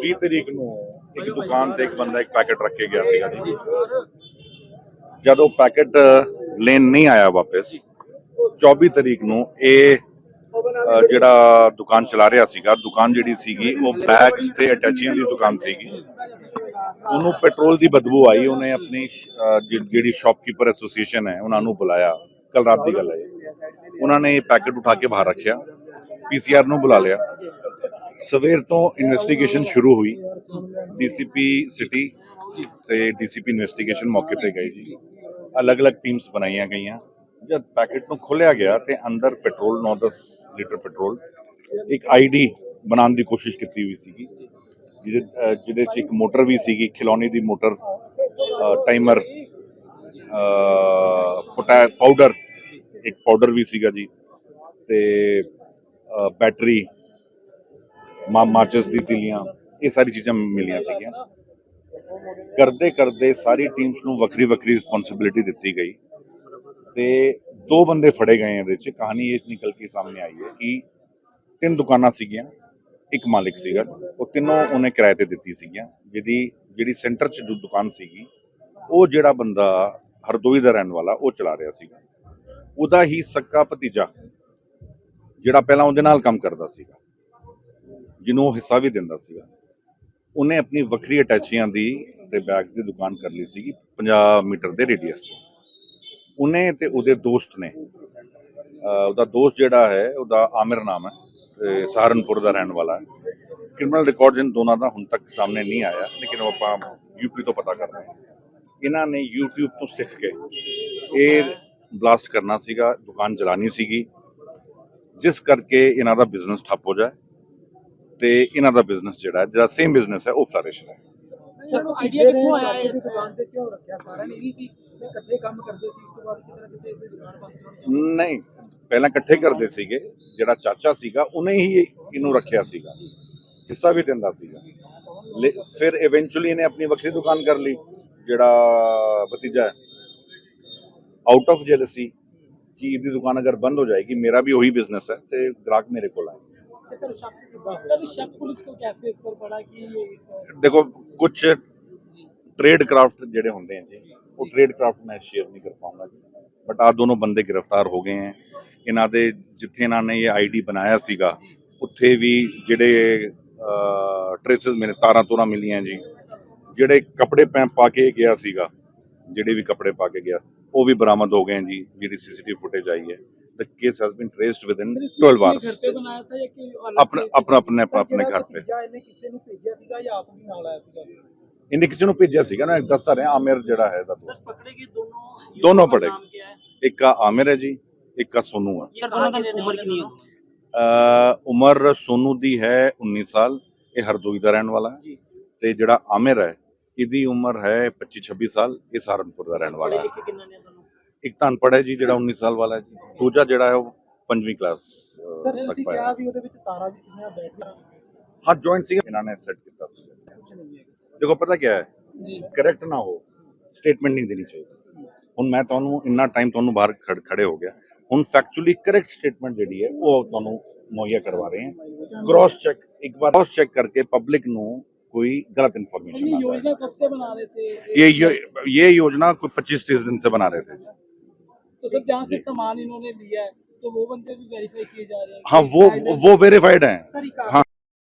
20 ਤਰੀਕ ਨੂੰ ਇੱਕ ਦੁਕਾਨ ਤੇ ਇੱਕ ਬੰਦਾ ਇੱਕ ਪੈਕੇਟ ਰੱਖ ਕੇ ਗਿਆ ਸੀਗਾ ਜੀ। ਜਦੋਂ ਪੈਕੇਟ ਲੈਣ ਨਹੀਂ ਆਇਆ ਵਾਪਸ 24 ਤਰੀਕ ਨੂੰ ਇਹ ਜਿਹੜਾ ਦੁਕਾਨ ਚਲਾ ਰਿਹਾ ਸੀਗਾ, ਦੁਕਾਨ ਜਿਹੜੀ ਸੀਗੀ, ਉਹ ਬੈਗਸ ਤੇ ਅਟੈਚੀਆਂ ਦੀ ਦੁਕਾਨ ਸੀਗੀ। ਉਹਨੂੰ ਪੈਟਰੋਲ ਦੀ ਬਦਬੂ ਆਈ, ਉਹਨੇ ਆਪਣੀ ਜਿਹੜੀ ਸ਼ਾਪਕੀਪਰ ਐਸੋਸੀਏਸ਼ਨ ਹੈ, ਉਹਨਾਂ ਨੂੰ ਬੁਲਾਇਆ। ਕੱਲ ਰਾਤ ਦੀ ਗੱਲ ਹੈ ਉਹਨਾਂ ਨੇ ਇਹ ਪੈਕੇਟ ਉਠਾ ਕੇ ਬਾਹਰ ਰੱਖਿਆ। ਪੀਸੀਆਰ ਨੂੰ ਬੁਲਾ ਲਿਆ। ਸਵੇਰ ਤੋਂ ਇਨਵੈਸਟੀਗੇਸ਼ਨ ਸ਼ੁਰੂ ਹੋਈ। ਡੀਸੀਪੀ ਸਿਟੀ ਤੇ ਡੀਸੀਪੀ ਇਨਵੈਸਟੀਗੇਸ਼ਨ ਮੌਕੇ ਤੇ ਗਏ ਜੀ। ਅਲੱਗ-ਅਲੱਗ ਟੀਮਸ ਬਣਾਈਆਂ ਗਈਆਂ। ਜਦ ਪੈਕੇਟ ਨੂੰ ਖੋਲ੍ਹਿਆ ਗਿਆ ਤੇ ਅੰਦਰ ਪੈਟਰੋਲ 9-10 ਲੀਟਰ ਪੈਟਰੋਲ ਇੱਕ ਆਈਡੀ ਬਣਾਉਣ ਦੀ ਕੋਸ਼ਿਸ਼ ਕੀਤੀ ਹੋਈ ਸੀਗੀ। ਜਿਹਦੇ ਜਿਹਦੇ ਚ ਇੱਕ ਮੋਟਰ ਵੀ ਸੀਗੀ, ਖਿਲੌਣੇ ਦੀ ਮੋਟਰ ਟਾਈਮਰ ਪੋਟਾ ਪਾਊਡਰ ਇੱਕ ਪਾਊਡਰ ਵੀ ਸੀਗਾ ਜੀ। ਤੇ ਬੈਟਰੀ ਮਾਚਸ ਦੀ ਤਿਲੀਆਂ, ਇਹ ਸਾਰੀ ਚੀਜ਼ਾਂ ਮਿਲੀਆਂ ਸੀਗੀਆਂ। ਕਰਦੇ ਕਰਦੇ ਸਾਰੀ ਟੀਮਸ ਨੂੰ ਵੱਖਰੀ ਵੱਖਰੀ ਰਿਸਪੌਂਸਿਬਿਲਿਟੀ ਦਿੱਤੀ ਗਈ। ਤੇ ਦੋ ਬੰਦੇ ਫੜੇ ਗਏ ਇਹਦੇ ਚ। ਕਹਾਣੀ ਇਹ ਨਿਕਲ ਕੇ ਸਾਹਮਣੇ ਆਈ ਹੈ ਕਿ ਤਿੰਨ ਦੁਕਾਨਾਂ ਸੀਗੀਆਂ, ਇੱਕ ਮਾਲਿਕ ਸੀਗਾ। ਉਹ ਤਿੰਨੋਂ ਉਹਨੇ ਕਿਰਾਏ ਤੇ ਦਿੱਤੀ ਸੀਗੀਆਂ। ਜਿਹਦੀ, ਜਿਹੜੀ ਸੈਂਟਰ 'ਚ ਦੁਕਾਨ ਸੀਗੀ, ਉਹ ਜਿਹੜਾ ਬੰਦਾ ਹਰਦੋਈ ਦਾ ਰਹਿਣ ਵਾਲਾ, ਉਹ ਚਲਾ ਰਿਹਾ ਸੀਗਾ। ਉਹਦਾ ਹੀ ਸੱਕਾ ਭਤੀਜਾ, ਜਿਹੜਾ ਪਹਿਲਾਂ ਉਹਦੇ ਨਾਲ ਕੰਮ ਕਰਦਾ ਸੀਗਾ। ਜਿਹਨੂੰ ਉਹ ਹਿੱਸਾ ਵੀ ਦਿੰਦਾ ਸੀਗਾ। ਉਹਨੇ ਆਪਣੀ ਵੱਖਰੀ ਅਟੈਚੀਆਂ ਦੀ ਤੇ ਬੈਗਸ ਦੀ ਦੁਕਾਨ ਕਰ ਲਈ ਸੀਗੀ 50 ਮੀਟਰ ਦੇ ਰੇਡੀਅਸ 'ਚ। ਉਹਨੇ ਤੇ ਉਹਦੇ ਦੋਸਤ ਨੇ ਉਹਦਾ ਦੋਸਤ ਜਿਹੜਾ ਹੈ, ਉਹਦਾ ਆਮਿਰ ਨਾਮ ਹੈ, ਤੇ ਸਹਾਰਨਪੁਰ ਦਾ ਰਹਿਣ ਵਾਲਾ ਹੈ। ਕ੍ਰਿਮੀਨਲ ਰਿਕਾਰਡਸ ਜਿਨ ਦੋਨਾਂ ਦਾ ਹੁਣ ਤੱਕ ਸਾਹਮਣੇ ਨਹੀਂ ਆਇਆ, ਲੇਕਿਨ ਉਹ ਆਪਾਂ ਯੂਪੀ ਤੋਂ ਪਤਾ ਕਰ ਰਹੇ ਹਾਂ। ਇਹਨਾਂ ਨੇ YouTube ਤੋਂ ਸਿੱਖ ਕੇ ਇਹ ਬਲਾਸਟ ਕਰਨਾ ਸੀਗਾ, ਦੁਕਾਨ ਜਲਾਨੀ ਸੀਗੀ, ਜਿਸ ਕਰਕੇ ਇਹਨਾਂ ਦਾ ਬਿਜ਼ਨਸ ਠੱਪ ਹੋ ਜਾਏ। ਤੇ ਇਹਨਾਂ ਦਾ ਬਿਜ਼ਨਸ ਜਿਹੜਾ ਹੈ ਜਿਹੜਾ ਸੇਮ ਬਿਜ਼ਨਸ ਹੈ ਉਹ ਫਲਰਿਸ਼ ਰਹੇ ਸਰ ਆਈਡੀਆ ਕਿੱਥੋਂ ਆਇਆ ਇਹ ਦੀ ਦੁਕਾਨ ਤੇ ਕਿਉਂ ਰੱਖਿਆ ਕਾਰਨ ਇਹ ਸੀ ਕਿ ਇਕੱਠੇ ਕੰਮ ਕਰਦੇ ਸੀ ਇਸ ਤੋਂ ਬਾਅਦ ਕਿਤੇ ਨਾ ਕਿਤੇ ਇਸ ਦੀ ਦੁਕਾਨ ਬੰਦ ਕਰਨੀ ਨਹੀਂ ਪਹਿਲਾਂ ਇਕੱਠੇ ਕਰਦੇ ਸੀਗੇ ਜਿਹੜਾ ਚਾਚਾ ਸੀਗਾ ਉਹਨੇ ਹੀ ਇਹਨੂੰ ਰੱਖਿਆ ਸੀਗਾ ਹਿੱਸਾ ਵੀ ਦਿੰਦਾ ਸੀਗਾ। ਫਿਰ ਇਵੈਂਚੁਅਲੀ ਇਹਨੇ ਆਪਣੀ ਵੱਖਰੀ ਦੁਕਾਨ ਕਰ ਲਈ ਜਿਹੜਾ ਭਤੀਜਾ ਹੈ। ਆਊਟ ਆਫ ਜੈਲਸੀ ਕਿ ਇਹਦੀ ਦੁਕਾਨ ਅਗਰ ਬੰਦ ਹੋ ਜਾਏਗੀ ਮੇਰਾ ਵੀ ਉਹੀ ਬਿਜ਼ਨਸ ਹੈ ਤੇ ਗ੍ਰਾਹਕ ਮੇਰੇ ਕੋਲ ਆਏ। सर शक सर शक पुलिस को कैसे इस पर पड़ा कि ये इस तरह ਦੇਖੋ ਕੁਝ ਟ੍ਰੇਡ ਕਰਾਫਟ ਜਿਹੜੇ ਹੁੰਦੇ ਆ ਜੀ ਉਹ ਟ੍ਰੇਡ ਕਰਾਫਟ ਮੈਂ ਸ਼ੇਅਰ ਨਹੀਂ ਕਰ ਪਾਉਂਗਾ ਜੀ ਬਟ ਆ ਦੋਨੋਂ ਬੰਦੇ ਗ੍ਰਿਫਤਾਰ ਹੋ ਗਏ ਹੈ ਇਹਨਾਂ ਦੇ ਜਿੱਥੇ ਇਹਨਾਂ ਨੇ ਇਹ ਆਈਡੀ ਬਣਾਇਆ ਸੀਗਾ ਉੱਥੇ ਵੀ ਜਿਹੜੇ ਟ੍ਰੇਸਸ ਮੇਰੇ ਤਾਰਾਂ ਤੋਰਾਂ ਮਿਲੀਆਂ ਜੀ ਜਿਹੜੇ ਕੱਪੜੇ ਪੈ ਪਾ ਕੇ ਗਿਆ ਸੀਗਾ ਜਿਹੜੇ ਵੀ ਕੱਪੜੇ ਪਾ ਕੇ ਗਿਆ ਉਹ ਵੀ ਬਰਾਮਦ ਹੋ ਗਏ ਜੀ ਜਿਹੜੀ ਸੀਸੀਟੀਵੀ ਫੁਟੇਜ ਆਈ ਹੈ the case has been traced within 12 hours. ਆਪਣਾ ਆਪਣਾ ਆਪਣੇ ਆਪਣੇ ਘਰ ਤੇ ਇਹਨੇ ਕਿਸੇ ਨੂੰ ਭੇਜਿਆ ਸੀਗਾ ਜਾਂ ਆਪ ਵੀ ਨਾਲ ਆਇਆ ਸੀਗਾ ਇਹਨੇ ਕਿਸੇ ਨੂੰ ਭੇਜਿਆ ਸੀਗਾ ਨਾ ਦੱਸਦਾ ਰਿਹਾ ਆਮਿਰ ਜਿਹੜਾ ਹੈ ਦਾ ਦੋਸਤ ਪਕੜੇ ਗਏ ਦੋਨੋਂ ਦੋਨੋਂ ਪੜੇ ਇੱਕ ਆ ਆਮਿਰ ਹੈ ਜੀ ਇੱਕ ਆ ਸੋਨੂ ਆ ਸਰ ਦੋਨਾਂ ਦੀ ਉਮਰ ਕਿੰਨੀ ਹੈ ਉਮਰ ਸੋਨੂ ਦੀ ਹੈ 19 ਸਾਲ ਇਹ ਹਰਦੋਈ ਦਾ ਰਹਿਣ ਵਾਲਾ ਹੈ ਤੇ ਜਿਹੜਾ ਆਮਿਰ ਹੈ ਇਹਦੀ ਉਮਰ ਹੈ 25 26 ਸਾਲ ਇਹ ਸਹਾਰਨਪੁਰ ਦਾ ਰਹਿਣ ਵਾਲਾ ਹੈ ਇੱਕ ਤਾਂ ਅਨਪੜ੍ਹ ਹੈ ਜੀ ਜਿਹੜਾ 19 ਸਾਲ ਵਾਲਾ ਹੈ ਜੀ ਦੂਜਾ ਜਿਹੜਾ ਹੈ ਉਹ ਪੰਜਵੀਂ ਕਲਾਸ ਸਰ ਤੱਕ ਤੁਸੀਂ ਪਾਇਆ ਕਿਹਾ ਵੀ ਉਹਦੇ ਵਿੱਚ ਤਾਰਾਂ ਵੀ ਸੀਗੀਆਂ ਬੈਟਰੀਆਂ ਹਾਂ ਜੁਆਇੰਟ ਸੀ ਇਹਨਾਂ ਨੇ ਸੈੱਟ ਕੀਤਾ ਸੀ ਕੁਝ ਨਹੀਂ ਹੈ ਦੇਖੋ ਪਤਾ ਕੀ ਹੈ ਜੀ ਕਰੈਕਟ ਨਾ ਹੋ ਸਟੇਟਮੈਂਟ ਨਹੀਂ ਦੇਣੀ ਚਾਹੀਦੀ ਹੁਣ ਮੈਂ ਤੁਹਾਨੂੰ ਇੰਨਾ ਟਾਈਮ ਤੁਹਾਨੂੰ ਬਾਹਰ ਖੜ- ਖੜੇ ਹੋ ਗਿਆ ਹੁਣ ਫੈਕਚੁਅਲੀ ਕਰੈਕਟ ਸਟੇਟਮੈਂਟ ਜਿਹੜੀ ਹੈ ਉਹ ਤੁਹਾਨੂੰ ਮੁਹੱਈਆ ਕਰਵਾ ਰਹੇ ਹਾਂ क्रॉस चेक एक बार क्रॉस चेक करके पब्लिक नो कोई गलत ये इन्फॉर्मेशन ना जाए योजना कब से बना रहे थे ये ये ये योजना कोई 25 तीस दिन से बना रहे थे तो सर जहाँ से सामान इन्होंने लिया है तो वो बंदे भी वेरीफाई किए जा रहे हैं हाँ वो वो वेरीफाइड हैं सर ये हाँ